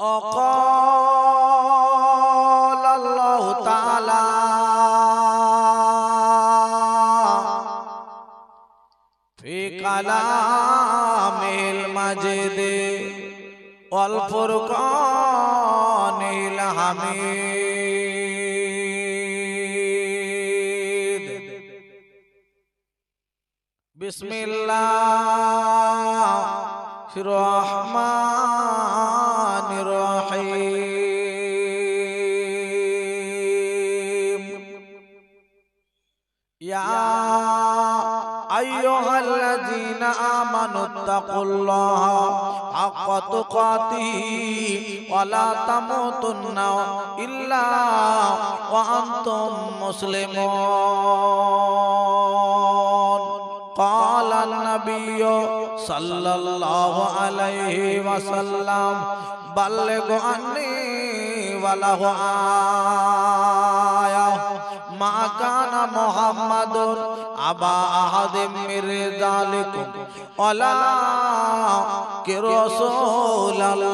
وقال الله تعالى في كلام المجيد والفرقان الحميد بسم الله الرحمن يا أيها الذين آمنوا اتقوا الله حق تقاته ولا تموتن إلا وأنتم مسلمون قال النبي صلى الله عليه وسلم بلغ عني وله آية মা কানা মুহাম্মাদুন আবা আহাদিম মির যালিকুম। ওয়ালা কি রাসূলুল্লাহ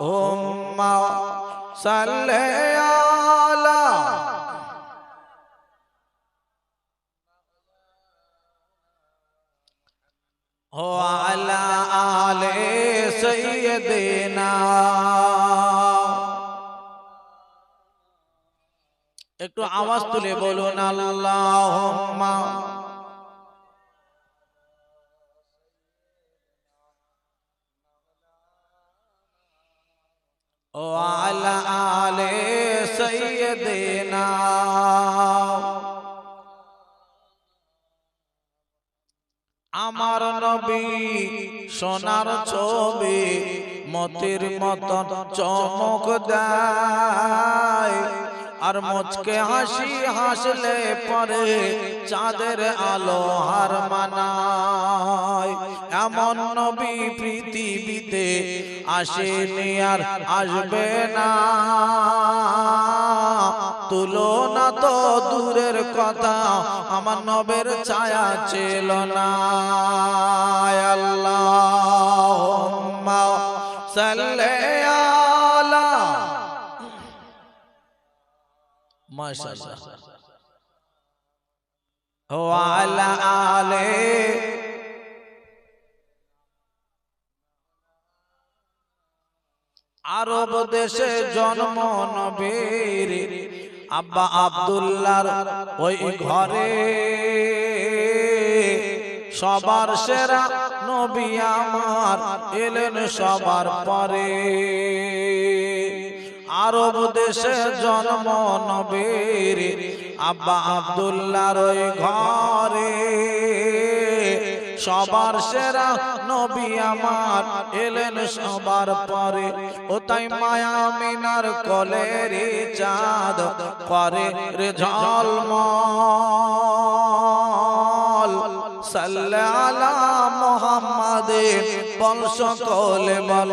উম্মা সাল্লাল্লা ও আলা আলে সাইয়্যিদিনা একটু আওয়াজ তুলে বলুন আল্লাহুম্মা। وعلى آل سيدنا আমার নবী সোনার ছবি মতির মতন চমক দেয় আর মুচকে হাসি হাসলে পরে চাঁদের আলো হার মানায়। এমন নবী পৃথিবীতে আসেনি আর আসবে না। তুলনা তো দূরের কথা, আমার নবের ছায়া ছিল না। আল্লাহ সাল্লে আরব দেশে জন্ম নবীর আব্বা আব্দুল্লাহর ওই ঘরে। সবার সেরা নবী আমার এলেন সবার পরে। আরব দেশে জন্ম নবীর আব্বা আব্দুল্লাহর ওই ঘরে। সবার সেরা নবী আমার এলেন সবার পরে। ও তাই মায়া মিনার কলের চাঁদ করে রে ঝলমল। সাল্লা আলা মোহাম্মদে বংশ কলে বল।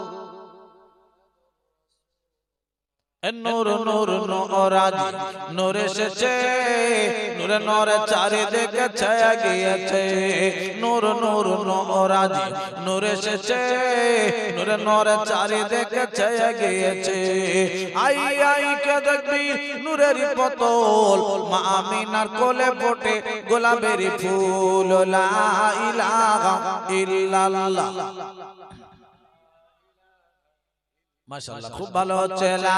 নূর নূর নূরাজি নূর এসেছে, নূরে নূরে চারিদিকে ছায়া গিয়েছে। নূর নূর নূরাজি নূর এসেছে, নূরে নূরে চারিদিকে ছায়া গিয়েছে। আই আই, কে দেখবি নূরের পতল? মা আমিনার কোলে ফোটে গোলাপের ফুল। লা ইলাহা ইল্লাল্লাহ। মাশাআল্লাহ খুব ভালো হচ্ছে লা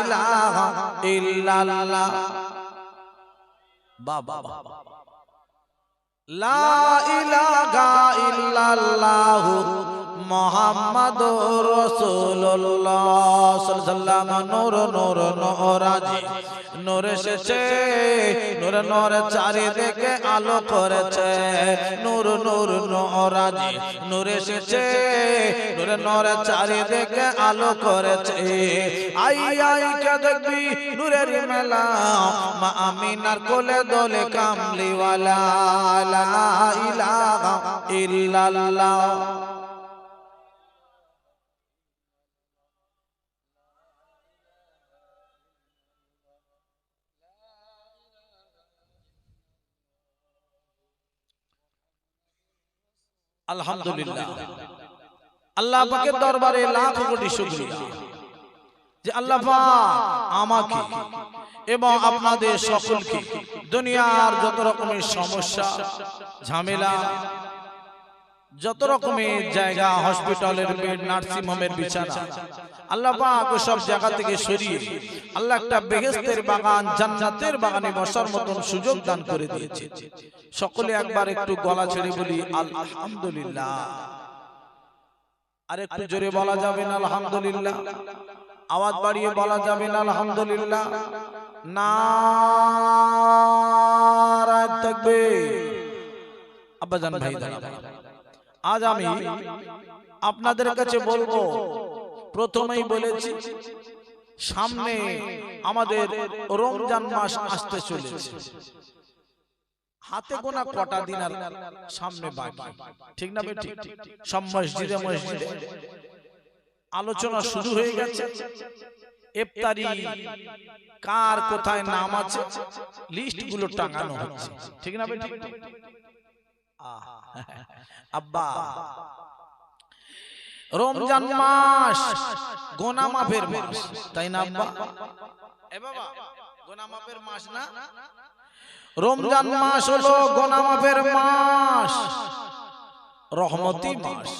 ইলাহা ইল্লাল্লাহ। বাবা লা ইলাহা ইল্লাল্লাহ। মুহাম্মাদুর রাসূলুল্লাহ সাল্লাল্লাহু নূর নূর নূরাজি নূর এসেছে, নূর নূর চারিদিকে আলো করেছে। নূর নূর নূরাজি নূর এসেছে, নূর নূর চারিদিকে আলো করেছে। আই আই, কে দেখবি নূরের মেলা? মা আমিনার কোলে দোলে কামলিওয়ালা। লা ইলাহা ইল্লাল্লাহ। আলহামদুলিল্লাহ। আল্লাহ পাকের দরবারে লাখ কোটি শুকরিয়া। যে আল্লাহ আমাকে এবং আপনাদের সকলকে দুনিয়ার যত রকমের সমস্যা ঝামেলা যত রকমের জায়গা হসপিটালের বেড নার্সিং হোমের বিছানা। আল্লাহ পাক ওই সব জায়গা থেকে সরিয়ে আল্লাহ একটা বেহেশতের বাগান জান্নাতের বাগানে বসার মতন সুযোগ দান করে দিয়েছে। সকলে একবার একটু গলা ছেড়ে বলি আলহামদুলিল্লাহ। আর একটু জোরে বলা যাবে না আলহামদুলিল্লাহ। আওয়াজ বাড়িয়ে বলা যাবে না আলহামদুলিল্লাহ। না থাকবে আব্বাজান ভাই দাঁড়াবেন আজ আমি আপনাদের কাছে বলব, প্রথমেই বলেছি, সামনে আমাদের রমজান মাস আসতে চলেছে। হাতে গোনা কটা দিন আর সামনে বাকি। ঠিক না ঠিক সব মসজিদে মসজিদে। আলোচনা শুরু হয়ে গেছে। ইফতারি কার কোথায় নাম আছে? লিস্টগুলো টাঙানো হচ্ছে। ঠিক না ঠিক আব্বা। রমজান মাস গোনা মাফের মাস তাই না আব্বা? এ বাবা গোনা মাফের মাস না? রমজান মাস হলো গোনা মাফের মাস। রহমতি মাস।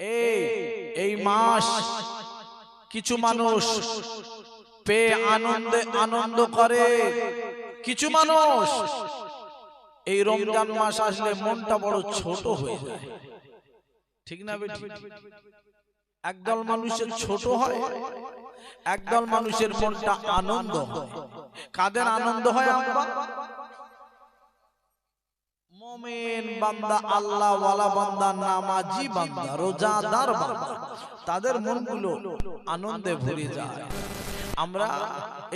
এই এই মাস কিছু মানুষ পেয়ে আনন্দে আনন্দ করে। কিছু মানুষ এই রমজান মাস আসলে মনটা বড় ছোট হয়ে যায়। ঠিক না বেটি একদল মানুষের ছোট হয় একদল মানুষের মনটা আনন্দ হয়। কাদের আনন্দ হয় মোমেন বান্দা আল্লাহ ওয়ালা বান্দা নামাজি বান্দা রোজাদার বান্দা। তাদের মনগুলো আনন্দে ভরে যায়। আমরা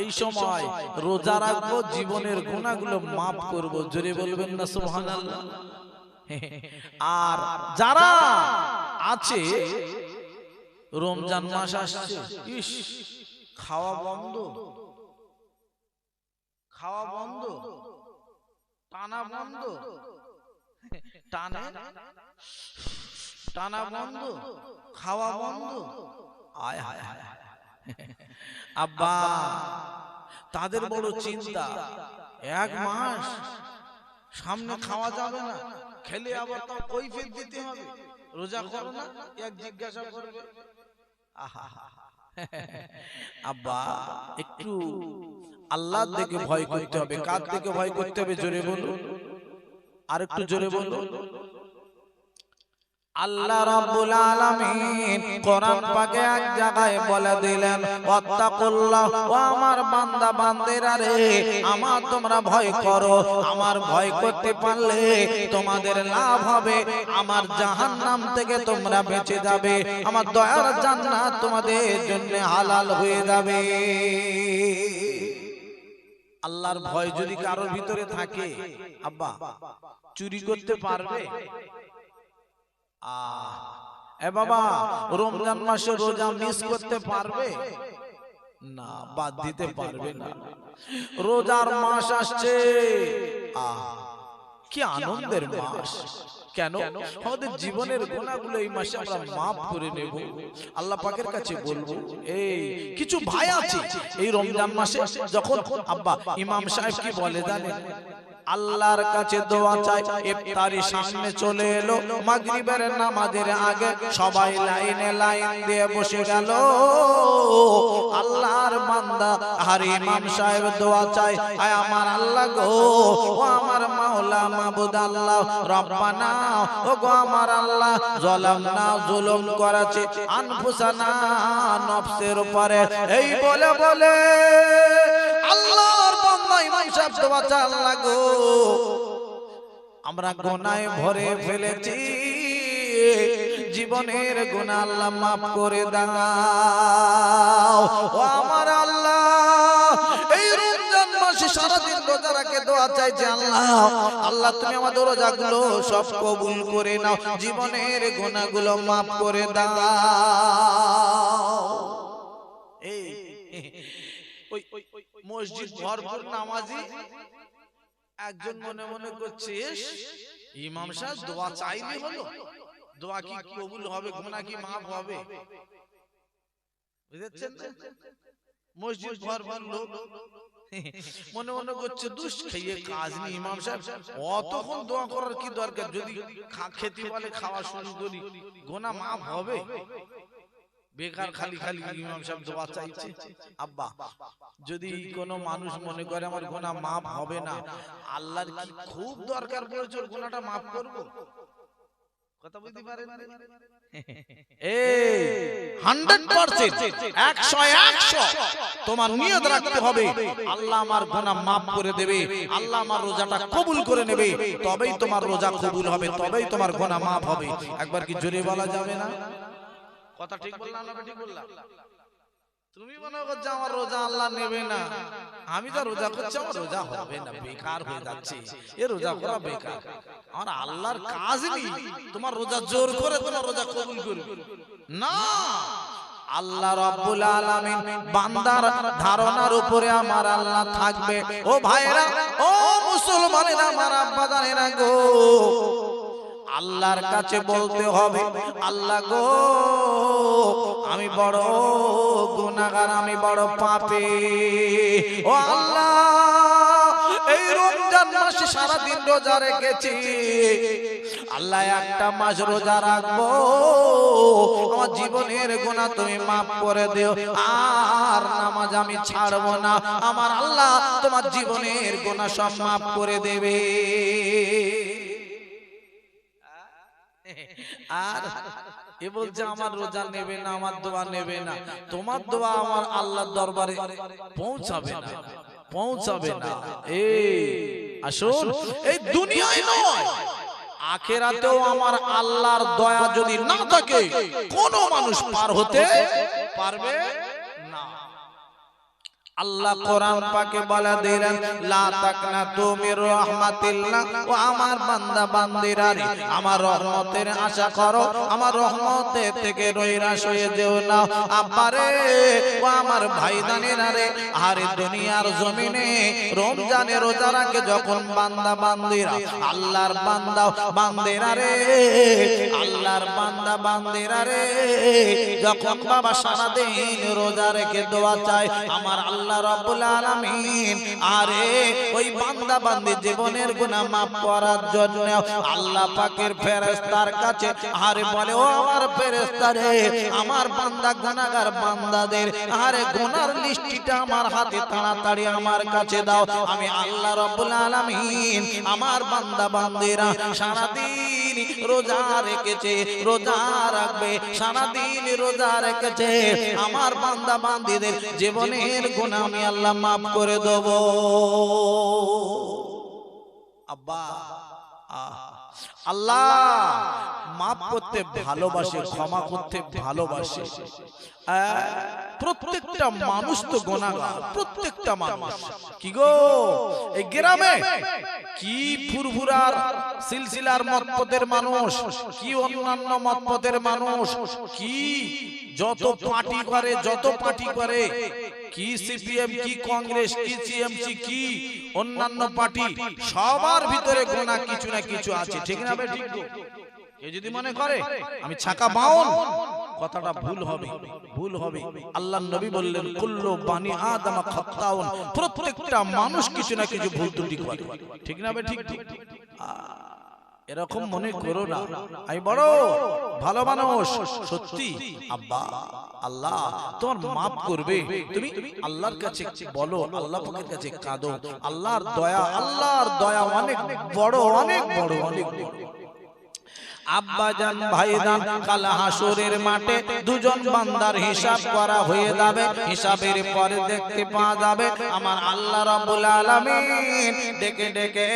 এই সময় রোজা রাখব, জীবনের গুণাগুলো মাফ করব। জোরে বলবেন না, সুবহানাল্লাহ। আর যারা আছে, রমজান মাস আসছে, ইস, খাওয়া বন্ধ। খাওয়া বন্ধ, টানা বন্ধ। টানা টানা বন্ধ, খাওয়া বন্ধ। আয় হায় হায় আব্বা তাদের বড় চিন্তা। এক মাস সামনে খাওয়া যাবে না। খেলে আবার তো কৈফিয়ত দিতে হবে। রোজা করো না এক জিজ্ঞাসা করবে। আহা আব্বা একটু আল্লাহ থেকে ভয় করতে হবে। কার থেকে ভয় করতে হবে জোরে বলুন। আর একটু জোরে বলুন। আল্লাহ রাব্বুল আলামিন কোরআন পাকে এক জায়গায় বলে দিলেন, ওয়াত্তাকুল্লাহ, ও আমার বান্দা বান্দেরা রে, আমার তোমরা ভয় করো, আমার ভয় করতে পারলে তোমাদের লাভ হবে, আমার জাহান্নাম থেকে তোমরা বেঁচে যাবে, আমার দয়ার জান্নাত তোমাদের জন্য হালাল হয়ে যাবে। আল্লাহর ভয় যদি কারোর ভিতরে থাকে, আব্বা, চুরি করতে পারবে? এ বাবা রমজান মাসে রোজা মিস করতে পারবে? না বাদ দিতে পারবে না। রোজার মাস আসছে। আহ কি আনন্দের মাস। কেন? আমাদের জীবনের গুণাগুলো এই মাসে আমরা মাফ করে নেব। আল্লাহ পাকের কাছে বলব এই কিছু ভাই আছে এই রমজান মাসে যখন আব্বা ইমাম সাহেব কি বলে জানেন? আল্লাহর কাছে দোয়া চাই। ইফতারি সামনে চলে এলো। মাগরিবের নামাজের আগে সবাই লাইনে লাইন দিয়ে বসে গেল। আল্লাহর বান্দা আর ইমাম সাহেব দোয়া চাই। আয় আমার আল্লাহ গো ও আমার মাওলা মাবুদ আল্লাহ রব্বানা ও গো আমার আল্লাহ জলামনা জুলুম করেছে। আনফুসানা নফসের উপরে। এই বলে বলে আল্লাহর দোয়া চাই আল্লাহ আমরা গোনায় ভরে ফেলেছি। জীবনের গুণা আল্লাহ মাফ করে দাও। আমার আল্লাহ, এই রমজান মাসে সারাদিন রোজা রাখে দোয়া চাইছে আল্লাহ। আল্লাহ, তুমি আমাদের রোজাগুলো সব কবুল করে নাও। জীবনের গুণাগুলো মাফ করে দাও। এই মসজিদ ভরপুর নামাজি একজন মনে মনে করছে "ইস, ইমাম সাহেব দোয়া চাইলে হলো? দোয়া কি কবুল হবে গুনাহ কি মাফ হবে? বুঝেছেন? মসজিদ ভরপুর লোক। মনে মনে করছে দুষ খেয়ে কাজ নেই ইমাম সাহেব। অতক্ষণ দোয়া করার কি দরকার? যদি খেতে বলে খাওয়া শুরু করি গোনা মাফ হবে। বেকার খালি খালি ইমাম সাহেব দোয়া চাইছে আব্বা যদি কোনো মানুষ মনে করে আমার গোনা মাফ হবে না আল্লাহর কি খুব দরকার পড়েছে ওর গোনাটা মাফ করব? কথা বুঝতে পারেন? এই 100% 100 তোমার নিয়ত রাখতে হবে। আল্লাহ আমার গোনা মাফ করে দেবে। আল্লাহ আমার রোজাটা কবুল করে নেবে। তবেই তোমার রোজা কবুল হবে তবেই তোমার গোনা মাফ হবে। একবার কি জোরে বলা যাবে না? কথা ঠিক বললাম না ঠিক বললাম তুমি মনে করছ আমার রোজা আল্লাহ নেবে না। আমি তো রোজা করছি আমার রোজা হবে না বেকার হয়ে যাচ্ছে। এ রোজা করা বেকার। আমার আল্লাহর কাজ নেই তোমার রোজা জোর করে তোমার রোজা কবুল করবে। না। আল্লাহ রাব্বুল আলামিন বান্দার ধারণার উপরে আমার আল্লাহ থাকবে। ও ভাইরা ও মুসলমানেরা আমার আব্বা জানেরা গো। আল্লাহর কাছে বলতে হবে আল্লাহ গো আমি বড় গুনাহগার আমি বড় পাপী। ও আল্লাহ এই রমজান মাসে সারা দিন রোজা রেখেছি। আল্লাহ একটা মাস রোজা রাখব। আমার জীবনের গুনাহ তুমি মাফ করে দিও। আর নামাজ আমি ছাড়বো না। আমার আল্লাহ তোমার জীবনের গুনাহ সব মাফ করে দেবে। আর এ বলছে আমার রোজা নেবে না আমার দোয়া নেবে না। তোমার দোয়া আমার আল্লাহর দরবারে পৌঁছাবে না। পৌঁছাবে না। এই আসুন এই দুনিয়ায় নয়। আখেরাতেও আমার আল্লাহর দয়া যদি না থাকে কোন মানুষ পার হতে পারবে না। আল্লাহ কোরআন পাকে বলে দিলেন লা তাকনা তুমি রহমাতিল্লাহ ও আমার বান্দা বান্দিরা রে আমার রহমতের আশা করো আমার রহমতের থেকে নৈরাশ হয়ে যেও না। আব্বারে ও আমার ভাইদানেরা রে আরে দুনিয়ার জমিনে রমজানে রোজা রাখে যখন বান্দা বান্দিরা আল্লাহর বান্দা বান্দিরা রে আল্লাহর বান্দা বান্দিরা রে যখন বাবা সারা দিন রোজা রেখে দোয়া চায় আমার আল্লাহ রাব্বুল আলামিন। আরে, ওই বান্দা বান্দি জীবনের গুনাহ মাফ করার জন্য আল্লাহ পাকের ফেরেশতার কাছে আরে বলে, ও আমার ফেরেশতা রে, আমার বান্দা গুনাহগার বান্দাদের, আরে গুনার লিস্টিটা আমার হাতে তাড়াতাড়ি আমার কাছে দাও। আমি আল্লাহ রাব্বুল আলামিন, আমার বান্দা বান্দিরা সারা দিন রোজা রেখেছে, রোজা রাখবে সারা দিন রোজা রেখেছে। আমার বান্দা বান্দিদের জীবনের গুনাহ আমি আল্লাহ মাফ করে দেব। আব্বা আল্লাহ মাফ করতে ভালোবাসে, ক্ষমা করতে ভালোবাসে। প্রত্যেকটা মানুষ তো গোনাগার প্রত্যেকটা মানুষ। কি গো? এই গ্রামে কি ফুরফুরার সিলসিলার মতপথের মানুষ, কি অন্যান্য মতপথের মানুষ, কি যত পার্টি করে, যত পার্টি করে কি সিপিএম কি কংগ্রেস কি সিএমসি কি অন্যান্য পার্টি সবার ভিতরে গোনা কিছু না কিছু আছে ঠিক না ঠিক? কেউ যদি মনে করে আমি ছাকা বাউন কথাটা ভুল হবে ভুল হবে। আল্লাহ নবী বললেন কুল্লু বানি আদম খাত্তাউন। প্রত্যেকটা মানুষ কিছু না কিছু ভুল ত্রুটি করে। ঠিক না ঠিক ঠিক এরকম মনে করো না। আমি বড় ভালো মানুষ সত্যি। আব্বা আল্লাহ তোমার মাফ করবে। তুমি আল্লাহর কাছে বলো আল্লাহ পাকের কাছে কাঁদো। আল্লাহর দয়া আল্লাহর দয়া অনেক বড় অনেক বড় অনেক বড়। আব্বা জান ভাইদান কাল হাসুরের মাঠে দুজন বান্দার হিসাব করা হয়ে যাবে। হিসাবের পরে দেখতে পাওয়া যাবে, আমার আল্লাহ রাব্বুল আলামিন ডেকে ডেকে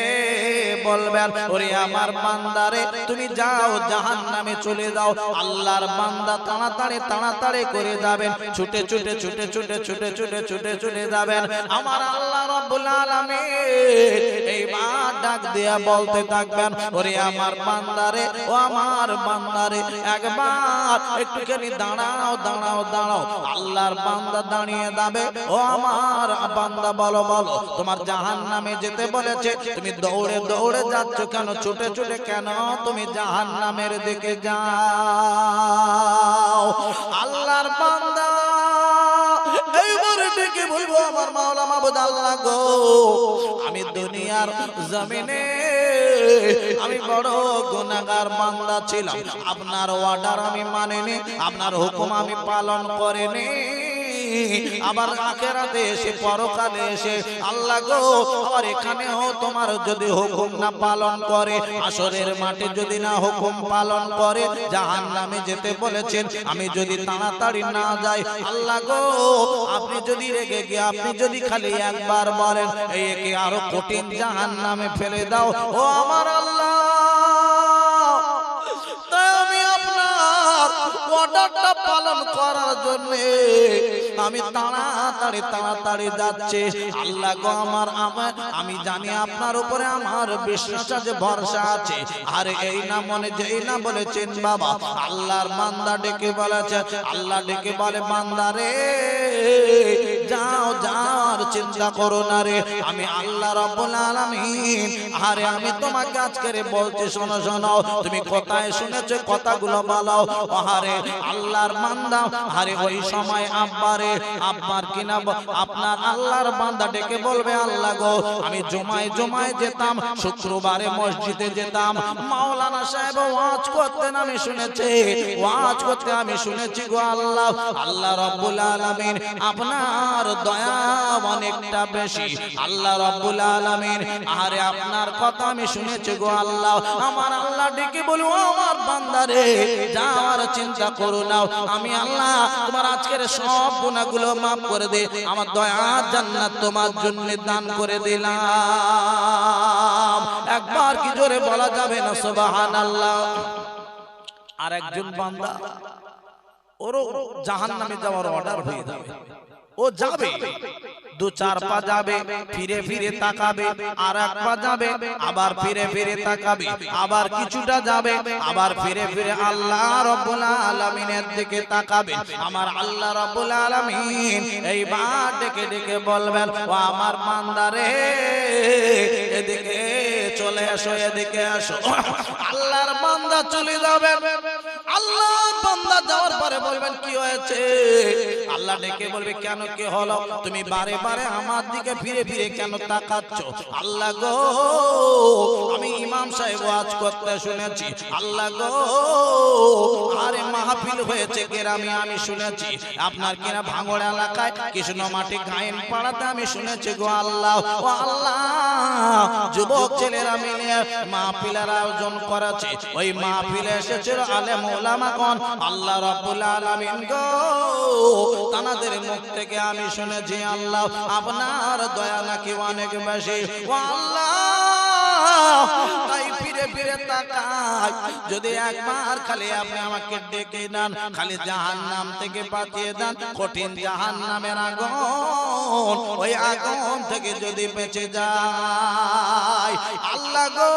বলবেন, ওরে আমার বান্দারে, তুমি যাও, জাহান্নামে চলে যাও। আল্লাহর বান্দা তাড়াতাড়ি তাড়াতাড়ি করে যাবেন। ছুটে ছুটে ছুটে ছুটে ছুটে ছুটে ছুটে ছুটে যাবেন। আমার আল্লাহ রাব্বুল আলামিন এইবার ডাক দিয়া বলতে থাকবেন, ওরে আমার বান্দারে, ও আমার বান্দারে একবার একটুখানি দাঁড়াও দাঁড়াও দাঁড়াও। আল্লাহর বান্দা দাঁড়িয়ে যাবে। ও আমার বান্দা, বলো বলো, তোমার জাহান নামে যেতে বলেছে। তুমি দৌড়ে দৌড়ে যাচ্ছ কেন? ছুটে ছুটে কেন তুমি জাহান নামের দিকে যাও? আল্লাহর বান্দা আমার মাওলা মাবুদ আল্লাহ গো, আমি দুনিয়ার জমিনে আমি বড় গুণাগার বান্দা ছিলাম। আপনার অর্ডার আমি মানিনি আপনার হুকুম আমি পালন করিনি। আবার আখেরাতে এসে, পরকালে এসে, আল্লাহ গো, আবার এখানেও তোমার যদি হুকুম না পালন করে, আসরের মাঠে যদি না হুকুম পালন করে জাহান নামে যেতে বলেছেন, আমি যদি তাড়াতাড়ি না যাই, আল্লাহ গো, আপনি যদি রেগে গিয়ে, আপনি যদি খালি একবার বলেন এই একে আরও কঠিন জাহান নামে ফেলে দাও, ও আমার আল্লাহ। অর্ডারটা পালন করার জন্য আমি তাড়াতাড়ি তাড়াতাড়ি যাচ্ছি। আল্লাহ গো আমার আমার, আমি জানি আপনার উপরে আমার বিশ্বাস আছে ভরসা আছে। আর এই না মনে এই না বলেছেন বাবা। আল্লাহর মান্দা ডেকে বলেছে, আল্লাহ ডেকে বলে, বান্দা রে যাও, যাওয়ার চিন্তা করো না রে। আমি আল্লাহ রাব্বুল আলামিন। আরে আমি তোমাকে আজকে বলতে শোনো শোনো। তুমি কোথায় শুনেছো, কথাগুলো বলো। আরে আল্লাহর বান্দা। আরে ওই সময় আব্বারে আব্বার কিনা ব- আপনার আল্লাহর বান্দা ডেকে বলবে, আল্লাহ গো, আমি জমায় জমায় যেতাম, শুক্রবারে মসজিদে যেতাম। মাওলানা সাহেব ওয়াজ করতেন, আমি শুনেছি। ওয়াজ করতে আমি শুনেছি গো আল্লাহ। আল্লাহ রাব্বুল আলামিন, আপনার দয়া অনেকটা বেশি। আল্লাহ রাব্বুল আলামিন আরে আপনার কথা আমি শুনেছি গো আল্লাহ। আমার আল্লাহ ডেকে বলব আমার বান্দারে যাওয়ার চিন্তা করো নাও আমি আল্লাহ, তোমার আজকের সব গুনাহগুলো মাফ করে দে। আমার দয়া জান্নাত তোমার জন্য দান করে দিলাম। একবার কি জোরে বলা যাবে না, সুবহানাল্লাহ। আর একজন বান্দা, ওরও জাহান নামে যাওয়ার অর্ডার হয়ে যাবে। ও যাবে। দু চার পা যাবে, ফিরে ফিরে তাকাবে, আর এক পা যাবে, আবার ফিরে ফিরে তাকাবে, আবার কিছুটা যাবে, আবার ফিরে ফিরে আল্লাহ রব্বুল আলামিনের দিকে তাকাবে। আমার আল্লাহ রব্বুল আলামিন এইবার ডেকে ডেকে বলবেন, ও আমার বান্দারে এদিকে চলে আসো এদিকে আসো আল্লাহর বান্দা চলে যাবে। আল্লাহর বান্দা যাওয়ার পরে বলবেন, কি হয়েছে? আল্লাহ ডেকে বলবে, কেন কি হলো? তুমি বারে বারে আমার দিকে ফিরে ফিরে কেন তাকাচ্ছ? আল্লাহ গো, আমি ইমাম সাহেব ওয়াজ করতে শুনেছি। আল্লাহ গো, আরে মাহফিল হয়েছে, গ্রামে আমি শুনেছি। আপনার কিনা ভাঙড় এলাকায় কৃষ্ণ মাটি গায়েন পাড়াতে আমি শুনেছি গো আল্লাহ। ও আল্লাহ, যুবক ছেলেরা মিলে মাহফিলের আয়োজন করেছে। ওই মাহফিলে এসেছিল আলেম ওলামাগণ। আল্লাহ রাব্বুল আলামিন গো তানাদের মুখ থেকে আমি শুনেছি, আল্লাহ, আপনার দয়া নাকি অনেক বেশি। তাই ফিরে ফিরে তাকাই। যদি একবার খালি আপনি আমাকে ডেকে দেন খালি জাহান নাম থেকে বাঁচিয়ে দেন, কঠিন জাহান নামের আগুন, ওই আগুন থেকে যদি বেঁচে যায়, আল্লাহ গো,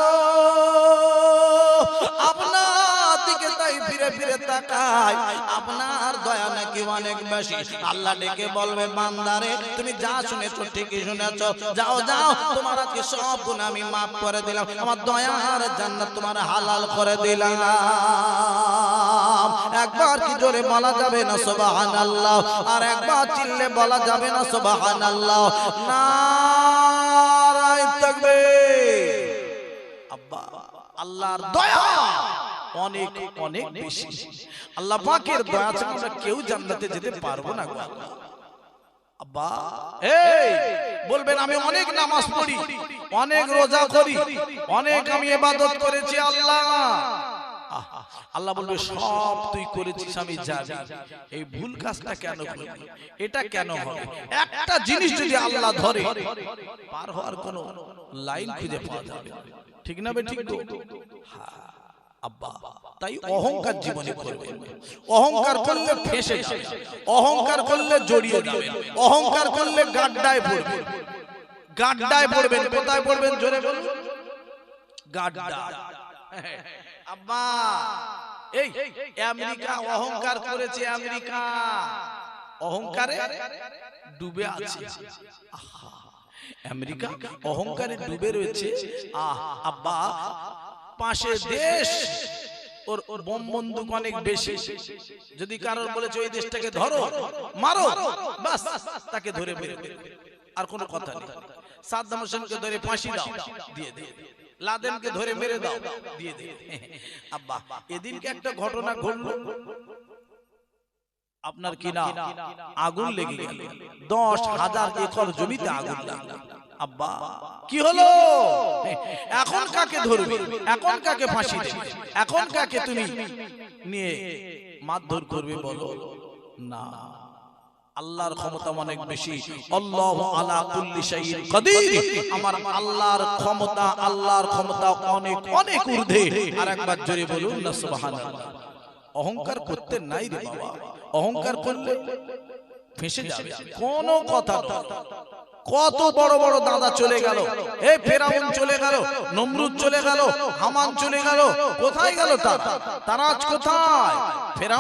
আপনার তাই ফিরে ফিরে তাকাই। আপনার দয়া নাকি অনেক বেশি। আল্লাহ ডেকে বলবে, বান্দারে, তুমি যা শুনেছো ঠিকই শুনেছো। যাও যাও, তোমার আজকে সব গুণ আমি মাফ করে দিলাম। আমার দয়ার জান্নাত তোমার হালাল করে দিলাম। একবার কি জোরে বলা যাবে না, সুবহানাল্লাহ? আর একবার চিল্লে বলা যাবে না, সুবহানাল্লাহ? নারায়ে তাকবীর। আব্বা, আল্লাহর দয়া। অনেক অনেক বেশি। আল্লাহ পাকের দয়া ছাড়া আমরা কেউ জান্নাতে যেতে পারব না গো। আল্লাহ। আব্বা। এই বলবেন আমি অনেক নামাজ পড়ি অনেক রোজা করি অনেক আমি ইবাদত করেছি আল্লাহ। আল্লাহ। বলবে সব তুই করেছিস আমি জানি। এই ভুল কাজটা কেন করলি এটা কেন হবে? একটা জিনিস যদি আল্লাহ ধরে পার হওয়ার কোনো লাইন খুঁজে পাওয়া যাবে। ঠিক না বে ঠিক তো? হ্যাঁ, আব্বা। তাই অহংকার জীবনে করবে। অহংকার করলে ফেসে যাবে। অহংকার করলে জড়িয়ে যাবে। অহংকার করলে গাড্ডায় পড়বে। গাড্ডায় পড়বেন। কোথায় পড়বেন? জোরে বলুন। গাড্ডা। আব্বা। এই আমেরিকা অহংকার করেছে আমেরিকা। অহংকারে ডুবে আছে। আমেরিকা অহংকারে ডুবে রয়েছে। আহ আব্বা। পাশে দেশ ওর ওর বোম বন্দুক অনেক বেশি। যদি কারোর বলেছে ওই দেশটাকে ধরো মারো বাস তাকে ধরে মেরে আর কোনো কথা নেই। সাদ্দাম হোসেনকে ধরে ফাঁসি দাও। দিয়ে দিয়ে। লাদেনকে ধরে মেরে দাও। দিয়ে দিয়ে। আব্বা এদিনকে একটা ঘটনা ঘটলো। আপনার কি না আগুন লেগে গেল। দশ হাজার একর জমিতে আগুন লাগল। আব্বা কি হলো? এখন কাকে ধরবে? এখন কাকে ফাঁসি দেবে? এখন কাকে তুমি নিয়ে মারধর করবে বলো? না। আল্লাহর ক্ষমতা অনেক বেশি। আল্লাহ আলা কুল্লি শাইইন কাদির। আমার আল্লাহর ক্ষমতা আল্লাহর ক্ষমতা অনেক অনেক ঊর্ধ্বে। আর একবার জোরে বলুন না সুবহানাল্লাহ। অহংকার করতে নাই রে বাবা। অহংকার করলে ফেসে যাবে। কোনো কথা কত বড় বড় দাদা চলে গেল। এ ফেরাউন চলে গেল নমরুদ চলে গেল হামান চলে গেল কোথায় গেল তারা? তারা আজ কোথায়? ফেরাউন